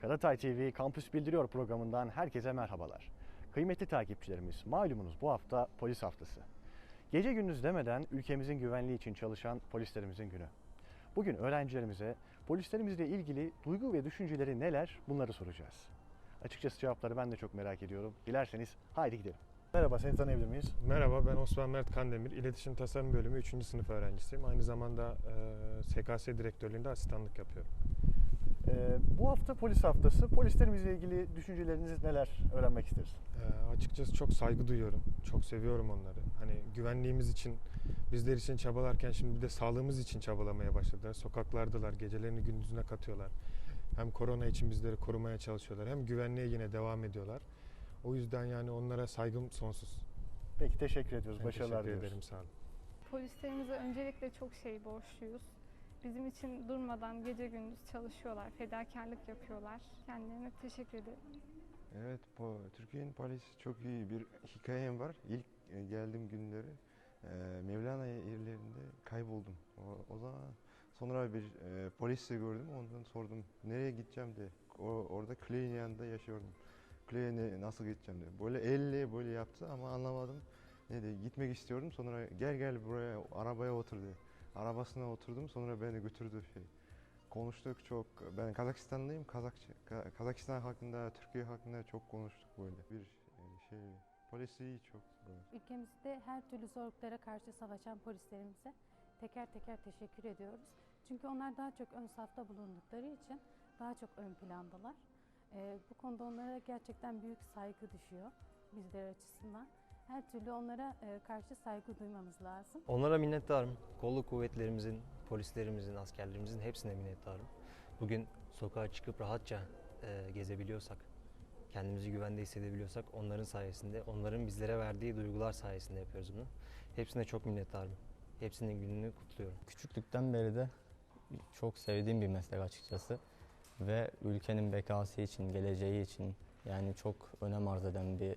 Karatay TV Kampüs Bildiriyor programından herkese merhabalar. Kıymetli takipçilerimiz, malumunuz bu hafta polis haftası. Gece gündüz demeden ülkemizin güvenliği için çalışan polislerimizin günü. Bugün öğrencilerimize polislerimizle ilgili duygu ve düşünceleri neler bunları soracağız. Açıkçası cevapları ben de çok merak ediyorum. Dilerseniz haydi gidelim. Merhaba, seni tanıyabilir miyiz? Merhaba ben Osman Mert Kandemir. İletişim Tasarım Bölümü 3. sınıf öğrencisiyim. Aynı zamanda e, SKS direktörlüğünde asistanlık yapıyorum. Ee, bu hafta polis haftası. Polislerimizle ilgili düşünceleriniz neler öğrenmek isteriz? E, açıkçası çok saygı duyuyorum. Çok seviyorum onları. Hani güvenliğimiz için, bizler için çabalarken şimdi bir de sağlığımız için çabalamaya başladılar. Sokaklardalar, gecelerini gündüzüne katıyorlar. Hem korona için bizleri korumaya çalışıyorlar, hem güvenliğe yine devam ediyorlar. O yüzden yani onlara saygım sonsuz. Peki teşekkür ediyoruz. Ben Başarılar teşekkür ederim, sağ olun. Polislerimize öncelikle çok şey borçluyuz. Bizim için durmadan gece gündüz çalışıyorlar, fedakarlık yapıyorlar. Kendilerine teşekkür ederim. Evet, Türkiye'nin polisi çok iyi bir hikayem var. İlk e, geldiğim günleri e, Mevlana yerlerinde kayboldum. O, o zaman sonra bir e, polis de gördüm. Ondan sordum nereye gideceğim diye. O, orada Clay'in yanında yaşıyordum. Clay'e nasıl gideceğim diye. Böyle elle böyle yaptı ama anlamadım. Ne diye gitmek istiyorum. Sonra gel gel buraya arabaya otur diye. Arabasına oturdum sonra beni götürdü şey. Konuştuk çok. Ben Kazakistanlıyım. Kazakça, Ka- Kazakistan hakkında, Türkiye hakkında çok konuştuk böyle. Bir e, şey polisi çok böyle. Ülkemizde her türlü zorluklara karşı savaşan polislerimize teker teker teşekkür ediyoruz. Çünkü onlar daha çok ön safta bulundukları için daha çok ön plandalar. Ee, bu konuda onlara gerçekten büyük saygı düşüyor bizler açısından. Her türlü onlara e, karşı saygı duymamız lazım. Onlara minnettarım. Kolluk kuvvetlerimizin, polislerimizin, askerlerimizin hepsine minnettarım. Bugün sokağa çıkıp rahatça e, gezebiliyorsak, kendimizi güvende hissedebiliyorsak onların sayesinde, onların bizlere verdiği duygular sayesinde yapıyoruz bunu. Hepsine çok minnettarım. Hepsinin gününü kutluyorum. Küçüklükten beri de çok sevdiğim bir meslek açıkçası. Ve ülkenin bekası için, geleceği için yani çok önem arz eden bir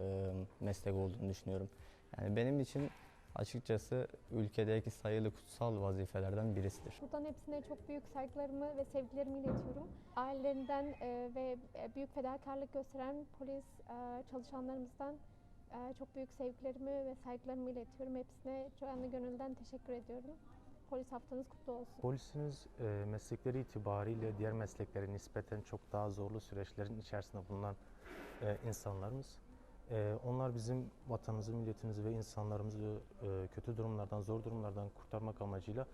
e, meslek olduğunu düşünüyorum. Yani benim için açıkçası ülkedeki sayılı kutsal vazifelerden birisidir. Buradan hepsine çok büyük saygılarımı ve sevgilerimi iletiyorum. Ailelerinden e, ve e, büyük fedakarlık gösteren polis e, çalışanlarımızdan e, çok büyük sevgilerimi ve saygılarımı iletiyorum. Hepsine canı gönülden teşekkür ediyorum. Polis haftanız kutlu olsun. Polisimiz e, meslekleri itibariyle diğer mesleklere nispeten çok daha zorlu süreçlerin içerisinde bulunan e, insanlarımız. E, onlar bizim vatanımızı, milletimizi ve insanlarımızı e, kötü durumlardan, zor durumlardan kurtarmak amacıyla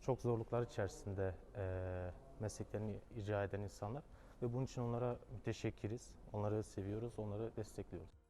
çok zorluklar içerisinde e, mesleklerini icra eden insanlar ve bunun için onlara müteşekkiriz, onları seviyoruz, onları destekliyoruz.